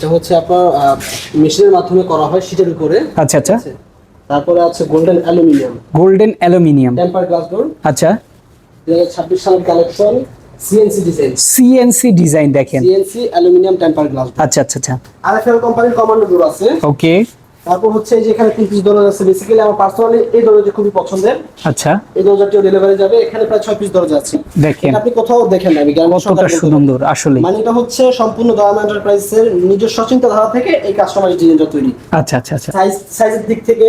এটা হচ্ছে আপনার মেশিনের মাধ্যমে করা হয় শীটের উপরে। আচ্ছা আচ্ছা। তারপরে আছে golden aluminium golden aluminium temper glass door আচ্ছা। দুই হাজার ছাব্বিশ সালের collection CNC design CNC design দেখেন। সিএনসি অ্যালুমিনিয়াম টেম্পার গ্লাস আচ্ছা আচ্ছা আচ্ছা। আরএফএল কোম্পানির কমান্ডো ডোর আছে। ওকে তারপর হচ্ছে এই যে এখানে তিন পিস দরজা আছে বেসিক্যালি আমার পার্সোনালি এই দরজা খুবই পছন্দের। আচ্ছা। এই দরজাটিও ডেলিভারি যাবে এখানে প্রায় ছয় পিস দরজা আছে। দেখেন। আপনি কোথাও দেখেন আমি কতটা। সুন্দর আসলে মানে এটা হচ্ছে সম্পূর্ণ দয়াম এন্টারপ্রাইজের নিজস্ব চিন্তাধারা থেকে এই কাস্টমাইজ ডিজাইনটা তৈরি। আচ্ছা আচ্ছা আচ্ছা। সাইজ সাইজের দিক থেকে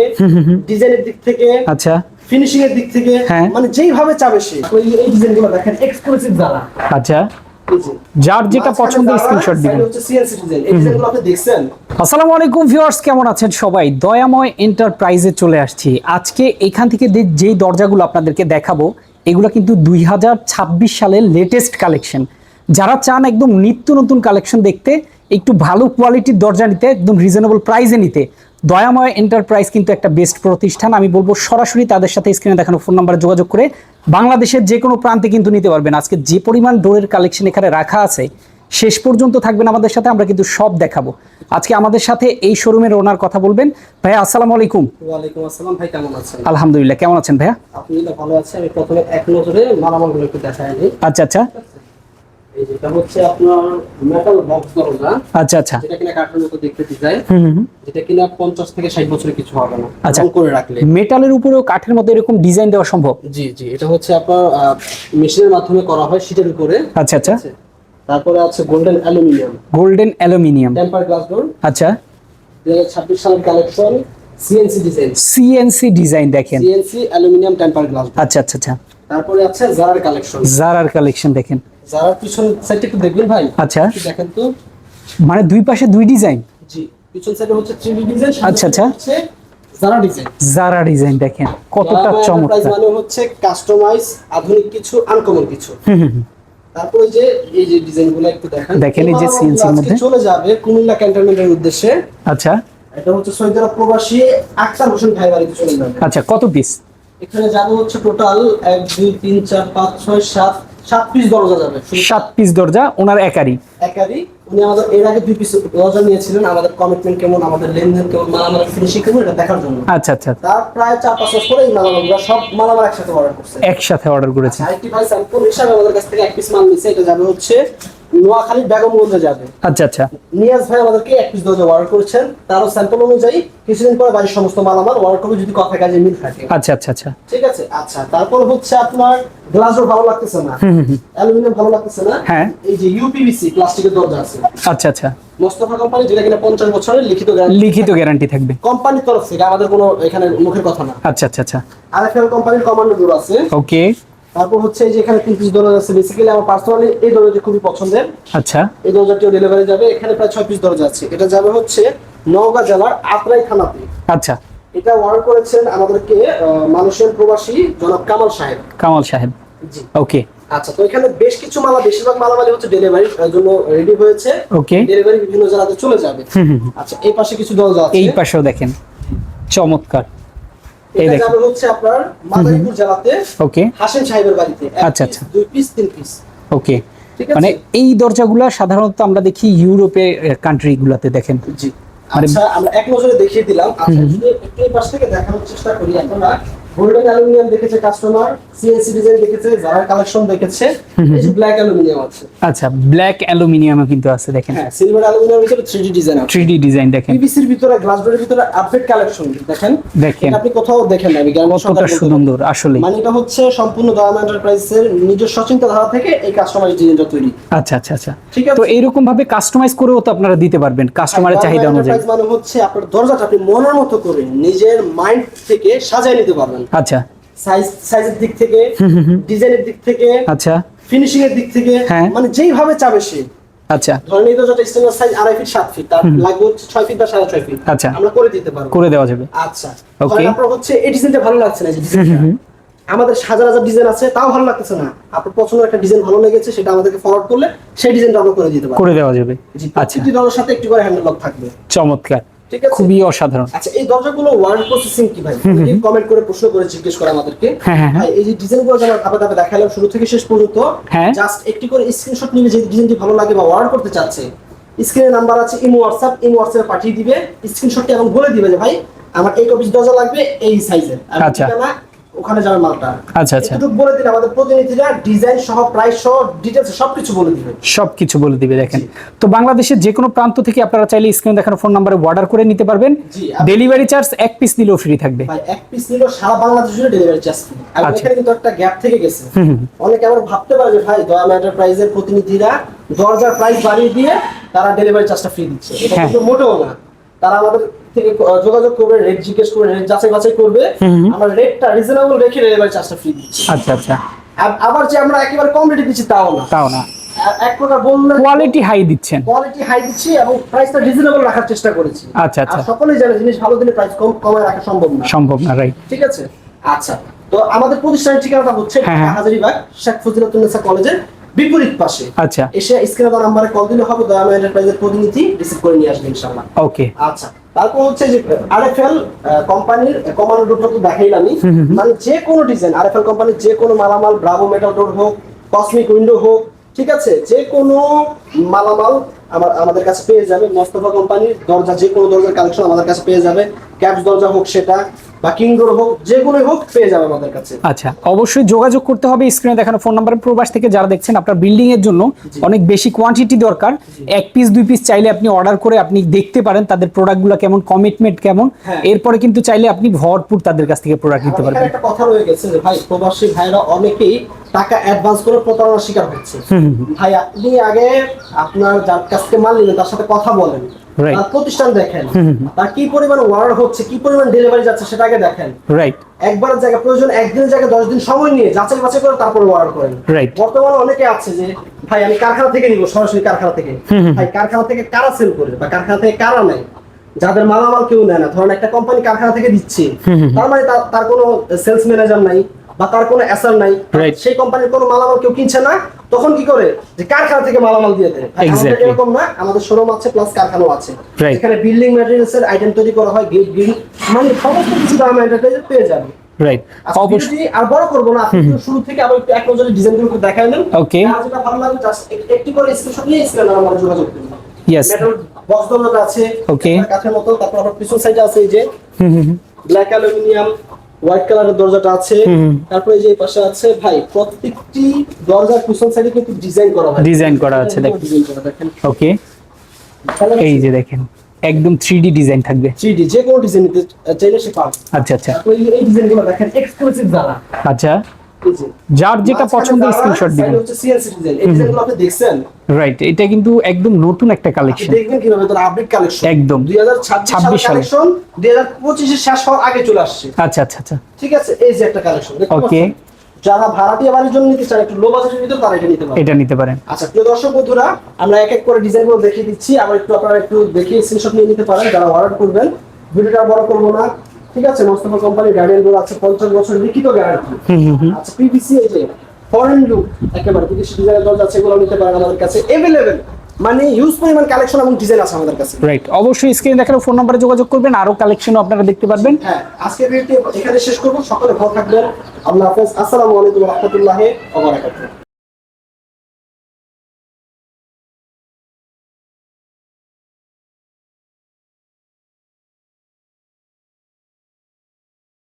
ডিজাইনের দিক থেকে আচ্ছা। ফিনিশিং এর দিক থেকে হ্যাঁ। মানে যেইভাবে চাবে সে। ওই এই ডিজাইনগুলো দেখেন এক্সক্লুসিভ যারা আচ্ছা। যার যেটা পছন্দ স্ক্রিনশট দিবেন। আসসালামু আলাইকুম ভিউয়ার্স কেমন আছেন সবাই? দয়াময় এন্টারপ্রাইজে চলে আসছি। আজকে এখান থেকে যেই দরজাগুলো আপনাদেরকে দেখাবো এগুলো কিন্তু দুই হাজার ছাব্বিশ সালের লেটেস্ট কালেকশন যারা চান একদম নিত্য নতুন কালেকশন দেখতে একটু ভালো কোয়ালিটির দরজা নিতে একদম রিজনেবল প্রাইসে নিতে দয়াময় এন্টারপ্রাইজ কিন্তু একটা বেস্ট প্রতিষ্ঠান। আমি বলব সরাসরি তাদের সাথে স্ক্রিনে দেখানো ফোন নাম্বারে যোগাযোগ করে বাংলাদেশের যে কোনো প্রান্তে কিন্তু নিতে পারবেন। আজকে যে পরিমাণ ডোরের কালেকশন এখানে রাখা আছে শেষ পর্যন্ত থাকবেন আমাদের সাথে আমরা কিন্তু সব দেখাবো। আজকে আমাদের সাথে এই শোরুমের ওনার কথা বলবেন। ভাইয়া আসসালামু আলাইকুম। ওয়ালাইকুম আসসালাম। ভাই কেমন আছেন? আলহামদুলিল্লাহ কেমন আছেন ভাইয়া? আপনি ভালো আছেন। আমি প্রথমে এক নজরে মালামালগুলো একটু দেখাই আচ্ছা আচ্ছা। যেটা হচ্ছে আপনার মেটাল বক্স দরজা আচ্ছা আচ্ছা। যেটা কিনা কাঠের মতো দেখতে ডিজাইন। যেটা কিনা পঞ্চাশ থেকে ষাট বছরে কিছু হবে না আচ্ছা। করে রাখলে। মেটালের উপরেও কাঠের মতো এরকম ডিজাইন দেওয়া সম্ভব? জি জি এটা হচ্ছে আপনার মেশিনের মাধ্যমে করা হয় শীটের উপরে। আচ্ছা আচ্ছা। তারপরে আছে golden aluminium golden aluminium temper glass door আচ্ছা। সালের collection CNC design CNC design দেখেন। সিএনসি অ্যালুমিনিয়াম টেম্পার গ্লাস আচ্ছা আচ্ছা আচ্ছা। তারপরে আছে জারার কালেকশন জারার কালেকশন দেখেন। জারার পিছন সাইডটা একটু দেখবেন ভাই আচ্ছা। দেখেন তো। মানে দুই পাশে দুই ডিজাইন জি পিছন সাইডে হচ্ছে থ্রি ডিজাইন আচ্ছা, আচ্ছা। জারা ডিজাইন জারা ডিজাইন দেখেন কতটা চমৎকার। মানে হচ্ছে কাস্টমাইজ আধুনিক কিছু আনকমন কিছু। তারপরে যে এই যে ডিজাইনগুলো একটু দেখেন দেখেন এই যে CNC এর মধ্যে। চলে যাবে কুমিল্লা ক্যান্টনমেন্টের উদ্দেশ্যে। আচ্ছা। এটা হচ্ছে সৌদি আরব প্রবাসী আক্তার হোসেন ভাই বাড়িতে চলে যাবে। আচ্ছা কত পিস এখানে যাবে হচ্ছে টোটাল এক দুই তিন চার পাঁচ ছয় সাত সাত পিস দরজা যাবে। সাত পিস দরজা ওনার একারই। একারই। উনি আমাদের এর আগে দুই পিস দরজা নিয়েছিলেন আমাদের কমিটমেন্ট কেমন আমাদের লেনদেন কেমন মালামাল ফিনিশিং কেমন এটা দেখার জন্য। আচ্ছা আচ্ছা তার প্রায় চার পাঁচ মাস পরে মালামালগুলো সব মালামাল একসাথে অর্ডার করছে। একসাথে অর্ডার করেছে। আইটি ভাই স্যাম্পল হিসাবে আমাদের কাছ থেকে এক পিস মাল নিয়েছে এটা যাবে হচ্ছে নোয়াখালী বেগমগঞ্জে যাবে। আচ্ছা আচ্ছা। নিয়াজ ভাই আমাদেরকে এক পিস দরজা অর্ডার করেছেন। তারও স্যাম্পল অনুযায়ী কিছুদিন পরে বাড়ির সমস্ত মালামাল অর্ডার করবে যদি কথা কাজে মিল থাকে। আচ্ছা আচ্ছা আচ্ছা। ঠিক আছে? আচ্ছা তারপর হচ্ছে আপনার গ্লাসও ভালো লাগতেছে না? অ্যালুমিনিয়াম ভালো লাগতেছে না? হ্যাঁ। এই যে ইউপিভিসি প্লাস্টিকের দরজা আছে। আচ্ছা আচ্ছা। মোস্তফা কোম্পানি যেটা কিনা পঞ্চাশ বছরের লিখিত গ্যারান্টি লিখিত গ্যারান্টি থাকবে। কোম্পানির তরফ থেকে আমাদের কোনো এখানে মুখের কথা না। আচ্ছা আচ্ছা আচ্ছা। আরএফএল কোম্পানির কমান্ডো ডোর আছে। ওকে তারপর হচ্ছে এই যে এখানে তিন পিস দরজা আছে। বেসিক্যালি আমার পার্সোনালি এই দরজা খুবই পছন্দের। আচ্ছা। এই দরজাটিও ডেলিভারি যাবে। এখানে প্রায় ছয় পিস দরজা আছে। এটা যাবে হচ্ছে নওগাঁ জেলার আত্রাই থানাতে। আচ্ছা। এটা অর্ডার করেছেন আমাদেরকে মানুষের প্রবাসী জনাব কামাল সাহেব। কামাল সাহেব। জি। ওকে। আচ্ছা তো এখানে বেশ কিছু মালা বেশিরভাগ মালামালি হচ্ছে ডেলিভারি জন্য রেডি হয়েছে। ওকে। ডেলিভারি বিভিন্ন জেলাতে চলে যাবে। আচ্ছা এই পাশে কিছু দরজা আছে। এই পাশেও দেখেন। চমৎকার। এই দেখেন। হচ্ছে আপনার মাদারীপুর জেলাতে ওকে। হাসেম সাহেবের বাড়িতে। আচ্ছা, আচ্ছা। দুই পিস তিন পিস ওকে। মানে এই দরজাগুলা সাধারণত আমরা দেখি ইউরোপে কান্ট্রি গুলাতে দেখেন। জি। মানে- আচ্ছা আমরা এক নজরে দেখিয়ে দিলাম। আচ্ছা একটু এই পাশ থেকে দেখানোর চেষ্টা করি। গোল্ডেন অ্যালুমিনিয়াম দেখেছে কাস্টমার সিএনসি ডিজাইন দেখেছে যারা কালেকশন দেখেছে ব্ল্যাক অ্যালুমিনিয়াম আছে। আচ্ছা ব্ল্যাক অ্যালুমিনিয়ামও কিন্তু আছে দেখেন। হ্যাঁ সিলভার অ্যালুমিনিয়াম ভিতরে 3D ডিজাইন আছে। ডিজাইন দেখেন। ভিতরে গ্লাস ডোরের ভিতরে আপডেট কালেকশন দেখেন। দেখেন। আপনি কোথাও দেখেন না আমি কতটা। সুন্দর আসলে মানে এটা হচ্ছে সম্পূর্ণ দয়াম এন্টারপ্রাইজের নিজস্ব চিন্তাধারা থেকে এই কাস্টমাইজ ডিজাইনটা তৈরি। আচ্ছা আচ্ছা আচ্ছা। ঠিক আছে? তো এইরকম ভাবে কাস্টমাইজ করেও তো আপনারা দিতে পারবেন কাস্টমারের চাহিদা অনুযায়ী। মানে হচ্ছে আপনার দরজাটা আপনি মনের মতো করে নিজের মাইন্ড থেকে সাজায় নিতে পারবেন। আচ্ছা। সাইজ সাইজের দিক থেকে ডিজাইনের দিক থেকে আচ্ছা। ফিনিশিং এর দিক থেকে হ্যাঁ। মানে যেইভাবে চাবে সে। আচ্ছা। ধরেন এই দরজাটা স্ট্যান্ডার্ড সাইজ আড়াই ফিট সাত ফিট তার লাগবে ছয় ফিট বা সাড়ে ছয় ফিট আচ্ছা। আমরা করে দিতে পারব। করে দেওয়া যাবে। আচ্ছা. ধরেন আপনার হচ্ছে এই ডিজাইনটা ভালো লাগছে না এই আমাদের হাজার হাজার ডিজাইন আছে তাও ভালো লাগতেছে না। আপনার পছন্দের একটা ডিজাইন ভালো লেগেছে সেটা আমাদেরকে ফরওয়ার্ড করলে সেই ডিজাইনটা আমরা করে দিতে পারব। করে দেওয়া যাবে। আচ্ছা। প্রত্যেকটি দরজার সাথে একটু করে হ্যান্ডেল লক থাকবে। চমৎকার। ঠিক আছে খুবই অসাধারণ আচ্ছা এই দরজাগুলো ওয়ার্ড প্রসেসিং কি ভাই কমেন্ট করে প্রশ্ন করে জিজ্ঞেস করে আমাদেরকে হ্যাঁ, হ্যাঁ, হ্যাঁ। ভাই, এই যে ডিজাইনগুলো ধাপে ধাপে দেখালাম শুরু থেকে শেষ পর্যন্ত। জাস্ট একটি করে স্ক্রিনশট নিলে যে ডিজাইনটি ভালো লাগে বা অর্ডার করতে চাচ্ছে স্ক্রিনে নাম্বার আছে ইমো হোয়াটসঅ্যাপ ইমো হোয়াটসঅ্যাপে পাঠিয়ে দিবে স্ক্রিনশটটি এবং বলে দিবে যে ভাই আমার এই কপিস দরজা লাগবে এই সাইজের আচ্ছা। ওখানে যাবে মালটা। আচ্ছা, আচ্ছা। একটু বলে দিলে আমাদের প্রতিনিধিরা ডিজাইন সহ প্রাইস সহ ডিটেলস সবকিছু বলে দিবে। সবকিছু বলে দিবে দেখেন। তো বাংলাদেশের যে কোনো প্রান্ত থেকে আপনারা চাইলে স্ক্রিনে দেখানো ফোন নাম্বারে অর্ডার করে নিতে পারবেন। ডেলিভারি চার্জ এক পিস নিলেও ফ্রি থাকবে। ভাই এক পিস নিল সারা বাংলাদেশ জুড়ে ডেলিভারি চার্জ ফ্রি আর। এখানে কিন্তু একটা গ্যাপ থেকে গেছে। অনেকে আবার ভাবতে পারে যে ভাই দয়াম এন্টারপ্রাইজের প্রতিনিধিরা দরজার প্রাইস বাড়িয়ে দিয়ে তারা ডেলিভারি চার্জটা ফ্রি দিচ্ছে। এটা হ্যাঁ। কিন্তু মোটেও না। তারা আমাদের থেকে যোগাযোগ করবে রেট জিজ্ঞেস করবে রেট যাচাই বাছাই করবে। আমরা রেটটা রিজনেবল রেখে ডেলিভারি চার্জটা ফ্রি দিচ্ছি। আচ্ছা আচ্ছা। আব- আবার যে আমরা একেবারে কম রেটে দিচ্ছি তাও না। তাও না। এক প্রকার বললে কোয়ালিটি হাই দিচ্ছেন। কোয়ালিটি হাই দিচ্ছি এবং প্রাইসটা রিজনেবল রাখার চেষ্টা করেছি। আচ্ছা, আচ্ছা। সকলেই জানে জিনিস ভালো দিলে প্রাইস কম কমায় রাখা সম্ভব না। সম্ভব না রাইট ঠিক আছে? আচ্ছা। তো আমাদের প্রতিষ্ঠানের ঠিকানাটা হচ্ছে হ্যাঁ, হ্যাঁ। হাজারিবাগ শেখ ফজিলাতুন্নেসা কলেজের বিপরীত পাশে। আচ্ছা। এসে স্ক্রিনে দেওয়া নাম্বারে কল দিলে হবে দয়াময় এন্টারপ্রাইজের প্রতিনিধি রিসিভ করে নিয়ে আসবে ইনশাআল্লাহ। ওকে আচ্ছা তারপর হচ্ছে যে আরএফএল কোম্পানির কমান্ডো ডোরটা তো দেখাইলামই। মানে যে কোনো ডিজাইন আরএফএল কোম্পানির যে কোনো মালামাল ব্রাভো মেটাল ডোর হোক কসমিক উইন্ডো হোক ঠিক আছে? যে কোনো মালামাল আমার আমাদের কাছে পেয়ে যাবে। মোস্তফা কোম্পানির দরজা যে কোনো দরজার কালেকশন আমাদের কাছে পেয়ে যাবে। ক্যাপস দরজা হোক সেটা বা হোক হোক পেয়ে যাবে আমাদের কাছে। আচ্ছা অবশ্যই যোগাযোগ করতে হবে স্ক্রিনে দেখানো ফোন নাম্বার। প্রবাস থেকে যারা দেখছেন আপনার বিল্ডিং এর জন্য অনেক বেশি কোয়ান্টিটি দরকার। এক পিস দুই পিস চাইলে আপনি অর্ডার করে আপনি দেখতে পারেন তাদের প্রোডাক্টগুলো কেমন কমিটমেন্ট কেমন। হ্যাঁ। এরপরে কিন্তু চাইলে আপনি ভরপুর তাদের কাছ থেকে প্রোডাক্ট নিতে পারবেন। একটা কথা রয়ে গেছে যে ভাই প্রবাসী ভাইরা অনেকেই টাকা অ্যাডভান্স করে প্রতারণার শিকার হচ্ছে। ভাই আপনি আগে আপনার যার কাছ থেকে মাল নিলেন তার সাথে কথা বলেন। প্রতিষ্ঠান দেখেন। তার কি পরিমাণ অর্ডার হচ্ছে কি পরিমাণ ডেলিভারি যাচ্ছে সেটা আগে দেখেন। রাইট একবারের জায়গায় প্রয়োজন একদিনের জায়গায় দশ দিন সময় নিয়ে যাচাই বাছাই করে তারপর অর্ডার করেন. বর্তমানে অনেকে আছে যে ভাই আমি কারখানা থেকে নিব সরাসরি কারখানা থেকে। ভাই কারখানা থেকে কারা সেল করে বা কারখানা থেকে কারা নেয়? যাদের মালামাল কেউ নেয় না ধরেন একটা কোম্পানি কারখানা থেকে দিচ্ছে তার মানে তার- তার কোনো সেলস ম্যানেজার নাই বা তার কোনো অ্যাসার নাই সেই কোম্পানির কোনো মালামাল কেউ কিনছে না তখন কি করে? যে কারখানা থেকে মালামাল দিয়ে দেয়। এরকম না আমাদের শোরুম আছে প্লাস কারখানাও আছে। এখানে বিল্ডিং ম্যাটেরিয়ালস এর আইটেম তৈরি করা হয় গেট গ্রিল মানে সমস্ত কিছু দাম এন্টারপ্রাইজে পেয়ে যাবে। রাইট অবশ্যই আর বড় করব না আপনি শুরু থেকে আবার একটু এক নজরে ডিজাইনগুলো দেখাই নেন। যেটা ভালো লাগে জাস্ট একটি করে স্ক্রিনশট নিয়ে স্ক্রিনে আমার যোগাযোগ করুন। Yes. মেটাল বক্স দরজা আছে. একটা কাঠের মতো তারপর আবার পিছন সাইডে আছে এই যে হুম হুম হুম। ব্ল্যাক অ্যালুমিনিয়াম হোয়াইট কালারের দরজাটা আছে। তারপরে যে পাশে আছে ভাই প্রত্যেকটি দরজার পিছন সাইডে কিন্তু ডিজাইন করা হয়। ডিজাইন করা আছে, দেখেন। ওকে এই যে দেখেন একদম 3D ডিজাইন থাকবে। 3D যে কোনো ডিজাইন নিতে চাইলে সে পাবে আচ্ছা আচ্ছা। ওই এই- ডিজাইনগুলো দেখেন এক্সক্লুসিভ যারা। আচ্ছা। যার যেটা পছন্দ স্ক্রিনশট দিবেন। হচ্ছে CNC ডিজাইন এই ডিজাইনগুলো আপনি দেখছেন রাইট এটা কিন্তু একদম নতুন একটা কালেকশন দেখবেন কীভাবে? তার আপডেট কালেকশন একদম। 2026 ছাব্বিশ সালে। কালেকশন 2025 এর শেষ হওয়ার আগে চলে আসছে। আচ্ছা আচ্ছা আচ্ছা। ঠিক আছে? এই যে একটা কালেকশন Okay. যারা ভাড়াটিয়া বাড়ির জন্য নিতে চান একটু লো বাজেটের ভিতর তারা এটা নিতে পারে এটা নিতে পারেন। আচ্ছা প্রিয় দর্শক বন্ধুরা আমরা এক এক করে ডিজাইনগুলো দেখিয়ে দিচ্ছি। আবার একটু আপনারা একটু দেখিয়ে স্ক্রিনশট নিয়ে নিতে পারেন যারা অর্ডার করবেন। ভিডিওটা বড় করব না। ঠিক আছে মোস্তফা কোম্পানির গার্ডিয়ানগুলো আছে পঞ্চাশ বছর লিখিত গ্যারান্টি আচ্ছা পিভিসি এই যে ফরেন লুক একেবারে বিদেশি ডিজাইনের দরজা আছে এগুলো নিতে পারেন আমাদের কাছে। মানে ইউজ পরিমাণ কালেকশন এবং ডিজাইন আছে আমাদের কাছে। রাইট অবশ্যই স্ক্রিনে দেখানো ফোন নাম্বারে যোগাযোগ করবেন আরও কালেকশনও আপনারা দেখতে পারবেন। হ্যাঁ আজকের ভিডিওটি এখানে শেষ করব। সকলে ভালো থাকবেন। আল্লাহ হাফেজ। আসসালামু আলাইকুম রহমতুল্লাহ ওয়া বারাকাতুহু।